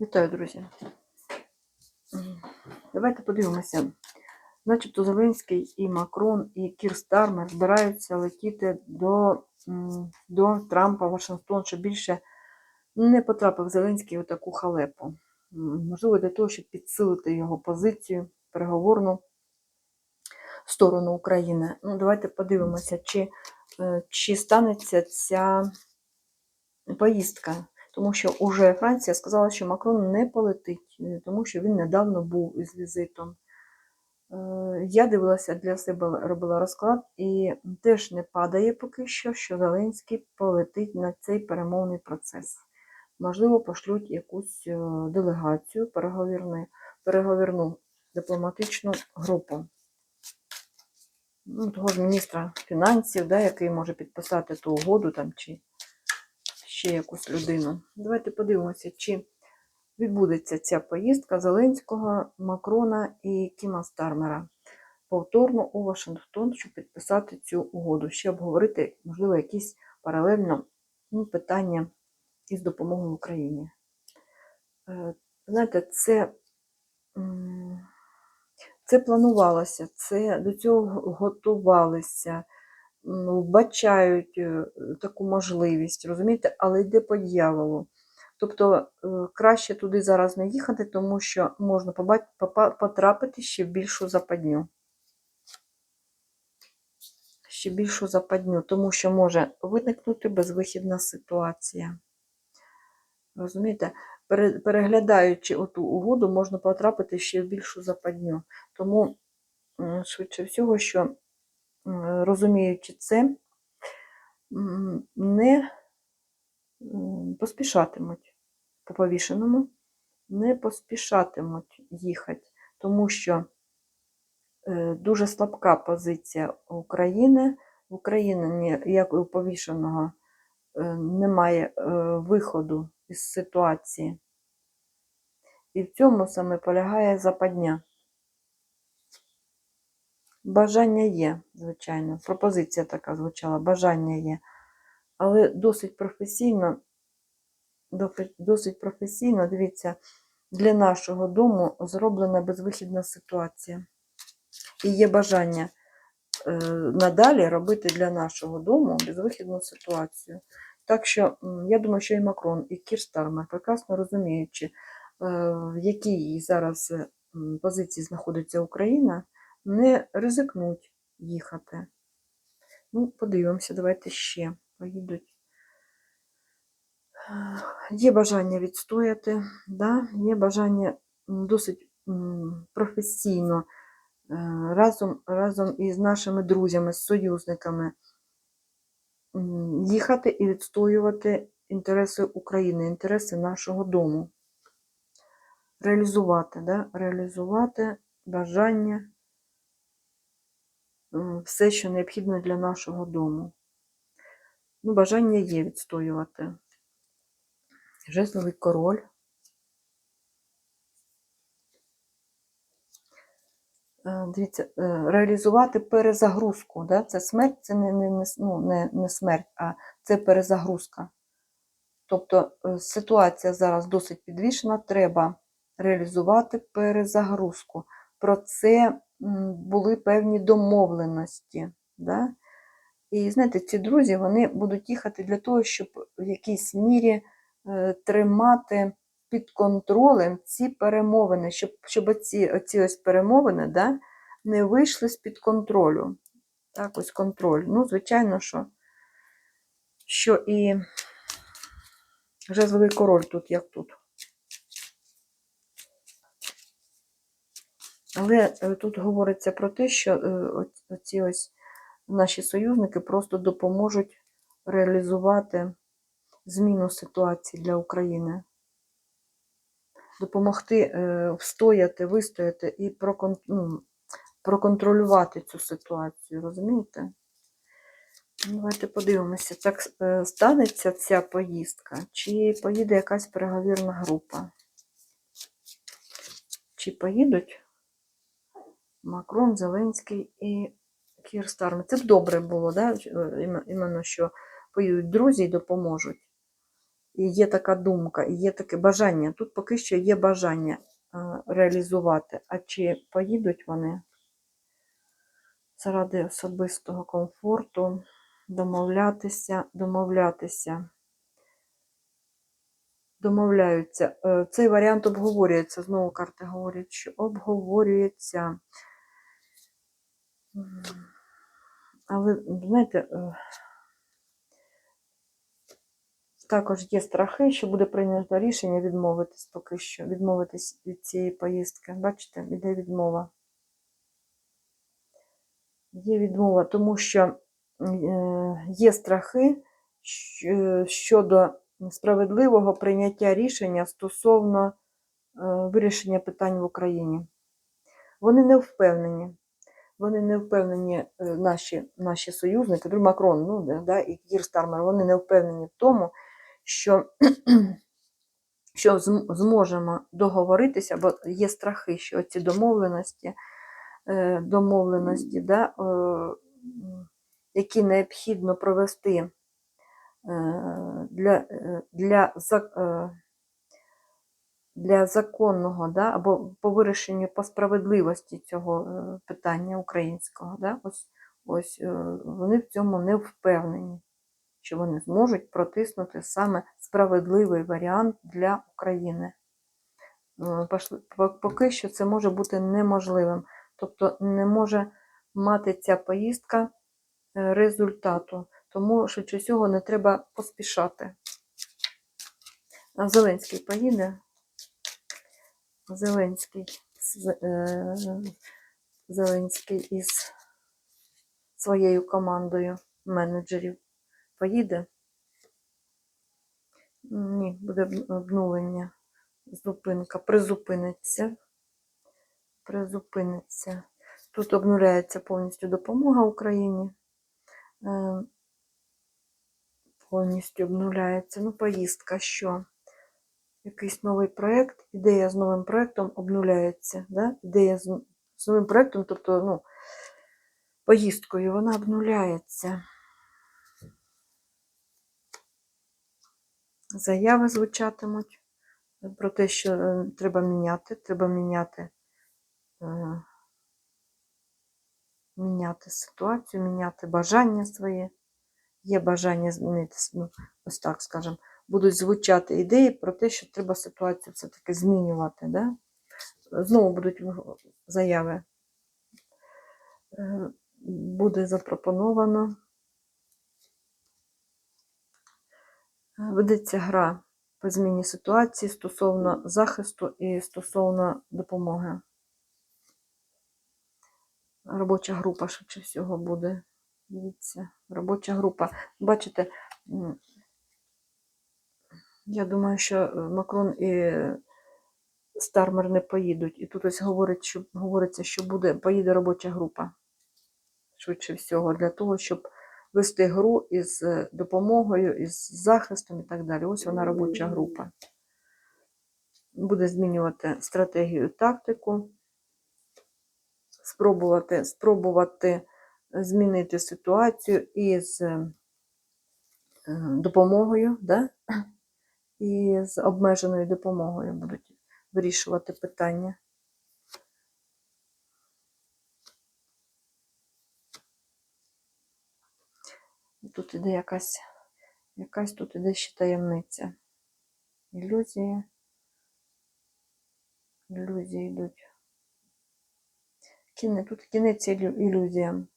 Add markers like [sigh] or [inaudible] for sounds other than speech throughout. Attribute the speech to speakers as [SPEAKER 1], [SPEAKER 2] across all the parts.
[SPEAKER 1] Вітаю, друзі. Давайте подивимося. Начебто Зеленський і Макрон, і Кір Стармер збираються летіти до, до Трампа Вашингтон, щоб більше не потрапив Зеленський у таку халепу. Можливо, для того, щоб підсилити його позицію, переговорну сторону України. Ну, давайте подивимося, чи, е, чи станеться ця поїздка. Тому що уже Франція сказала, що Макрон не полетить, е, тому що він недавно був із візитом. Е, Я дивилася для себе, робила розклад, і теж не падає поки що, що Зеленський полетить на цей перемовний процес. Можливо, пошлють якусь е, делегацію, переговірну, переговірну дипломатичну групу. Ну, того ж міністра фінансів, да, який може підписати ту угоду там, чи ще якусь людину. Давайте подивимося, чи відбудеться ця поїздка Зеленського, Макрона і Кіма Стармера повторно у Вашингтон, щоб підписати цю угоду, ще обговорити, можливо, якісь паралельно ну, питання із допомогою Україні. Е, Знаєте, це, це планувалося, це до цього готувалися вбачають е, таку можливість, розумієте, але йде по дьяволу. Тобто е, краще туди зараз не їхати, тому що можна потрапити ще в більшу западню. Ще більшу западню, тому що може виникнути безвихідна ситуація. Розумієте? Переглядаючи оту угоду, можна потрапити ще в більшу западню. Тому, швидше всього, що розуміючи це, не поспішатимуть по повішеному, не поспішатимуть їхати, тому що е, дуже слабка позиція України. В Україні, як і у повішеного, е, немає е, виходу із ситуації. І в цьому саме полягає западня. Бажання є, звичайно. Пропозиція така звучала, бажання є. Але досить професійно, досить професійно, дивіться, для нашого дому зроблена безвихідна ситуація. І є бажання е, надалі робити для нашого дому безвихідну ситуацію. Так що я думаю, що і Макрон, і Кір Стармер, прекрасно розуміючи, е, в якій зараз позиції знаходиться Україна, не ризикнуть їхати. Ну, подивимося, давайте ще поїдуть. Є бажання відстояти, да? є бажання досить професійно е, разом, разом із нашими друзями, з союзниками їхати і відстоювати інтереси України, інтереси нашого дому. Реалізувати, да? реалізувати бажання, все, що необхідно для нашого дому. Ну, бажання є відстоювати. Жезловий король. Е, Дивіться, е, реалізувати перезагрузку. Да? Це смерть, це не, не, ну, не, не смерть, а це перезагрузка. Тобто е, ситуація зараз досить підвішена, треба реалізувати перезагрузку. Про це були певні домовленості. Да? І знаєте, ці друзі вони будуть їхати для того, щоб в якійсь мірі е, тримати під контролем ці перемовини, щоб, щоб оці, оці ось перемовини да, не вийшли з-під контролю. Так, ось контроль. Ну, звичайно, що, що і жезловий король тут, як тут. Але е, тут говориться про те, що е, оці ось наші союзники просто допоможуть реалізувати зміну ситуації для України. Допомогти е, встояти, вистояти і ну, проконтролювати цю ситуацію, розумієте? Ну, Давайте подивимося, так станеться ця поїздка, чи поїде якась переговірна група? Чи поїдуть Макрон, Зеленський і Кір Стармер? Це добре було, да? е, іменно, що поїдуть друзі і допоможуть. І є така думка, і є таке бажання. Тут поки що є бажання е, реалізувати. А чи поїдуть вони заради особистого комфорту, домовлятися, домовлятися, домовляються. Е, Цей варіант обговорюється. Знову карти говорять, що обговорюється. Але, знаєте, е, також є страхи, що буде прийнято рішення відмовитись поки що, відмовитись від цієї поїздки. Бачите, іде відмова. Є відмова, тому що е, є страхи щодо справедливого прийняття рішення стосовно е, вирішення питань в Україні. Вони не впевнені. Вони не впевнені, е, наші, наші союзники, Макрон ну, да, і Кір Стармер, вони не впевнені в тому, що, [clears throat] що зможемо договоритися, бо є страхи, що ці домовленості, е, домовленості да, е, які необхідно провести для, для, для законного да, або по вирішенню по справедливості цього е, питання українського. Да, ось, ось е, вони в цьому не впевнені, що вони зможуть протиснути саме справедливий варіант для України. Е, Поки що це може бути неможливим. Тобто не може мати ця поїздка результату. Тому швидше всього не треба поспішати. Зеленський поїде. Зеленський, е, Зеленський із своєю командою менеджерів поїде. Ні, буде обнулення. Зупинка. Призупиниться. Призупиниться. Тут обнуляється повністю допомога Україні. Е, Повністю обнуляється. Ну, поїздка що? Якийсь новий проєкт, ідея з новим проєктом обнуляється. Да? Ідея з, з новим проєктом, тобто, ну, поїздкою, вона обнуляється. Заяви звучатимуть про те, що е, треба міняти, треба міняти, е, міняти ситуацію, міняти бажання своє. Є бажання змінитися, ну, ось так скажемо, будуть звучати ідеї про те, що треба ситуацію все-таки змінювати. Да? Знову будуть заяви. Е, Буде запропоновано. Е, Ведеться гра по зміні ситуації стосовно захисту і стосовно допомоги. Робоча група швидше всього буде. Дивіться, робоча група. Бачите, я думаю, що е, Макрон і Стармер не поїдуть. І тут ось говорить, що, говориться, що буде, поїде робоча група. Швидше всього, для того, щоб вести гру із е, допомогою, із захистом і так далі. Ось вона робоча група. Буде змінювати стратегію, тактику, спробувати, спробувати змінити ситуацію із е, допомогою, да? І з обмеженою допомогою будуть вирішувати питання. Тут іде якась, якась тут іде ще таємниця. Ілюзії. Ілюзії йдуть. Кіне, тут кінець ілю- ілюзіям.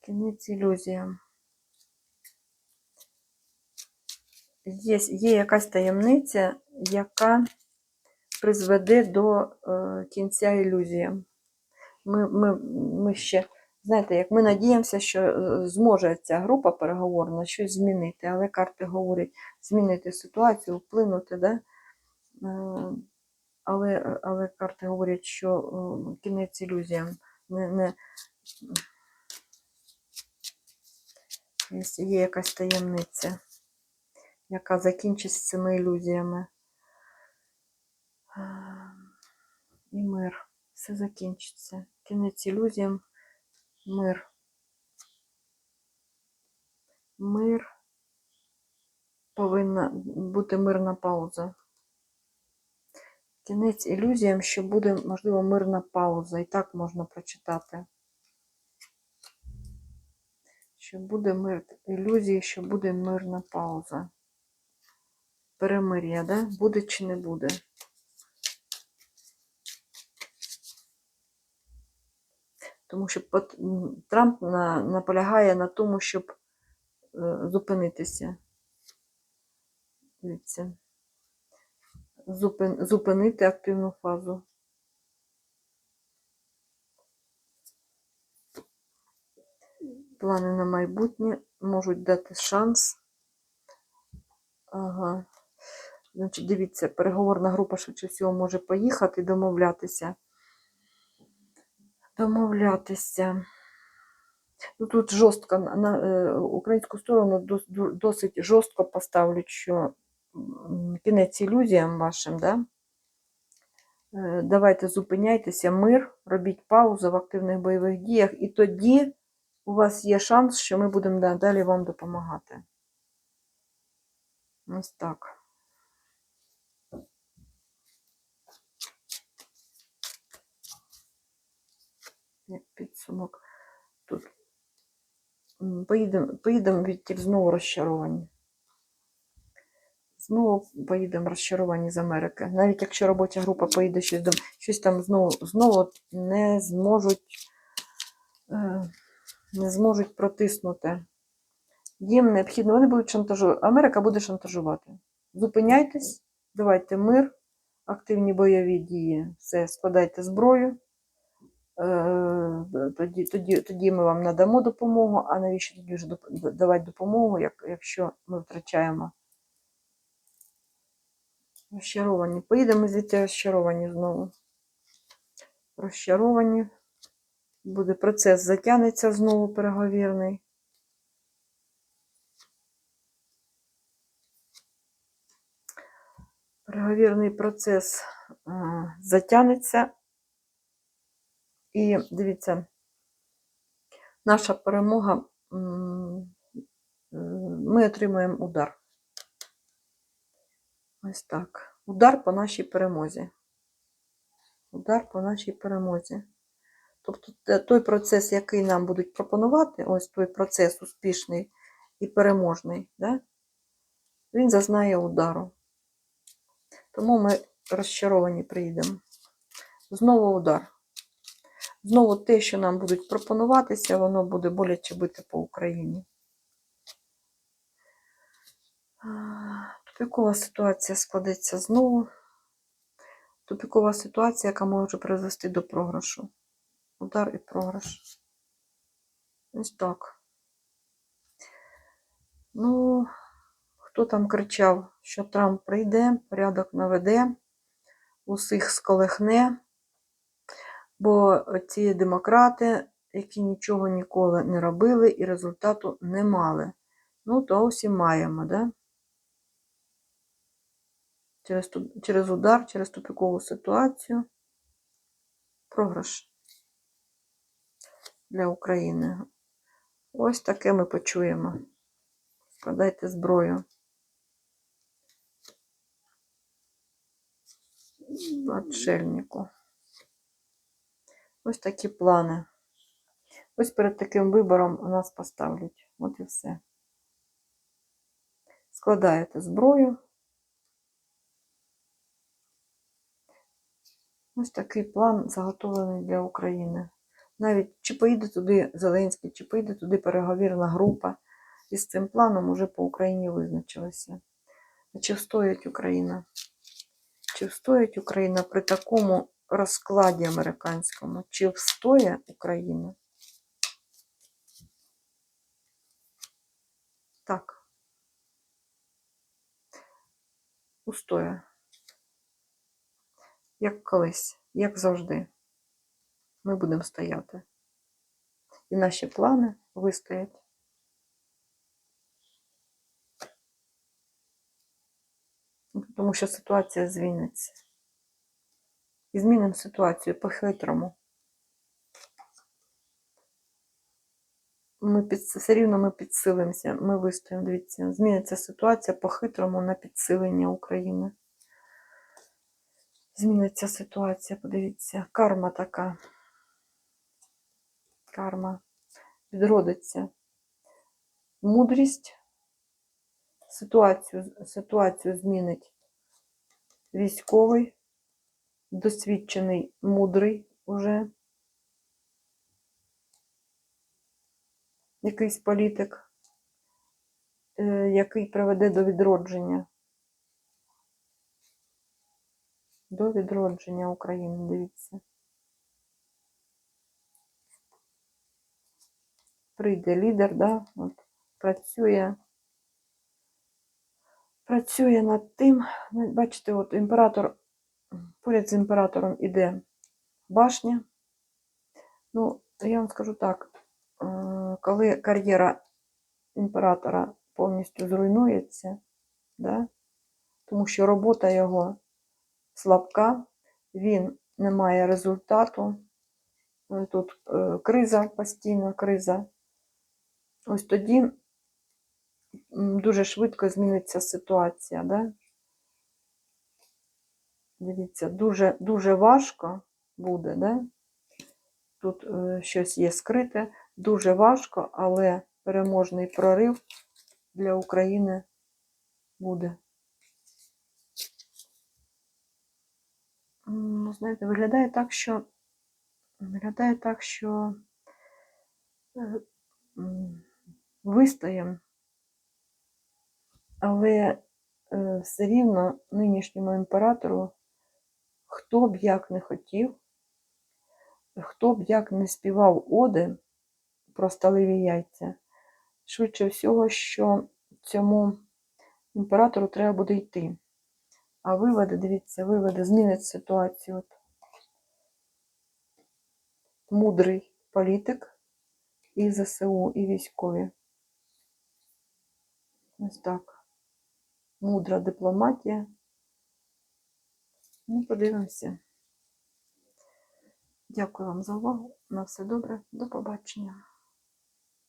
[SPEAKER 1] Кінець ілюзіям. Є, є якась таємниця, яка призведе до е, кінця ілюзіям. Ми, ми, ми ще, знаєте, як ми надіємося, що е, зможе ця група переговорна щось змінити, але карти говорять змінити ситуацію, вплинути, да? Е, але, але карти говорять, що е, кінець ілюзіям не, не є якась таємниця, яка закінчиться цими ілюзіями. І мир. Все закінчиться. Кінець ілюзіям, мир. Мир повинна бути мирна пауза. Кінець ілюзіям, що буде, можливо, мирна пауза. І так можна прочитати. Що буде мир, ілюзії, що буде мирна пауза. Перемир'я, да? Буде чи не буде? Тому що Трамп на, наполягає на тому, щоб е, зупинитися. Дивіться. Зупин, зупинити активну фазу. Плани на майбутнє можуть дати шанс. Ага. Значить, дивіться, переговорна група швидше всього може поїхати домовлятися. Домовлятися. Ну, тут жорстко на, е, українську сторону дос, досить жорстко поставлять, що кінець ілюзіям вашим, да? Е, Давайте зупиняйтеся, мир, робіть паузу в активних бойових діях, і тоді у вас є шанс, що ми будемо да- далі вам допомагати. Ось так. Підсумок. Тут поїдемо поїдем відтіль знову розчаровані. Знову поїдемо розчаровані з Америки. Навіть якщо робоча група поїде щось, до- щось там знову, знову не зможуть, е, не зможуть протиснути. Їм необхідно, вони будуть шантажувати. Америка буде шантажувати. Зупиняйтесь, давайте мир, активні бойові дії, все, складайте зброю. Е, Тоді, тоді, тоді ми вам надамо допомогу, а навіщо тоді вже давати допомогу, як, якщо ми втрачаємо розчаровані. Поїдемо звідти розчаровані знову. Розчаровані. Буде процес затягнеться знову переговірний. Переговірний процес затягнеться. І дивіться, наша перемога, ми отримаємо удар. Ось так. Удар по нашій перемозі. Удар по нашій перемозі. Тобто той процес, який нам будуть пропонувати, ось той процес успішний і переможний, да? він зазнає удару. Тому ми розчаровані приїдемо. Знову удар. Знову те, що нам будуть пропонуватися, воно буде боляче бити по Україні. Тупікова ситуація складеться знову. Тупікова ситуація, яка може призвести до програшу. Удар і програш. Ось так. Ну, хто там кричав, що Трамп прийде, порядок наведе, усіх сколихне, бо ці демократи, які нічого ніколи не робили і результату не мали. Ну, то ось і маємо, да? Через, через удар, через тупікову ситуацію. Програш для України. Ось таке ми почуємо. Складайте зброю. Отшельнику. Ось такі плани. Ось перед таким вибором нас поставлять. От і все. Складаєте зброю. Ось такий план заготовлений для України. Навіть чи поїде туди Зеленський, чи поїде туди переговірна група. І з цим планом уже по Україні визначилися. А чи встоїть Україна? Чи встоїть Україна при такому розкладі американському? Чи встоє Україна? Так. Устоє. Як колись, як завжди. Ми будемо стояти. І наші плани вистоять. Тому що ситуація зміниться. І змінимо ситуацію по-хитрому. ми під, все рівно ми підсилимося, ми вистоїмо. Дивіться, зміниться ситуація по-хитрому на підсилення України. Зміниться ситуація, подивіться, карма така. Карма відродиться. Мудрість ситуацію, ситуацію змінить військовий, досвідчений, мудрий уже якийсь політик, е, який приведе до відродження. До відродження України, дивіться. Прийде лідер, да, от, працює, працює над тим. Бачите, от імператор, поряд з імператором іде башня. Ну, я вам скажу так, е, коли кар'єра імператора повністю зруйнується, да, тому що робота його слабка, він не має результату. Е, Тут е, криза, постійна криза. Ось тоді дуже швидко зміниться ситуація. Да? Дивіться, дуже, дуже важко буде, да? Тут е, щось є скрите, дуже важко, але переможний прорив для України буде. Ну, знаєте, виглядає так, що виглядає так, що е, вистоїмо, але е, все рівно нинішньому імператору, хто б як не хотів, хто б як не співав оди про сталеві яйця, швидше всього, що цьому імператору треба буде йти. А виведе, дивіться, виведе, змінить ситуацію. Мудрий політик і ЗСУ, і військові. Ось так. Мудра дипломатія. Ну, подивимося. Дякую вам за увагу. На все добре. До побачення.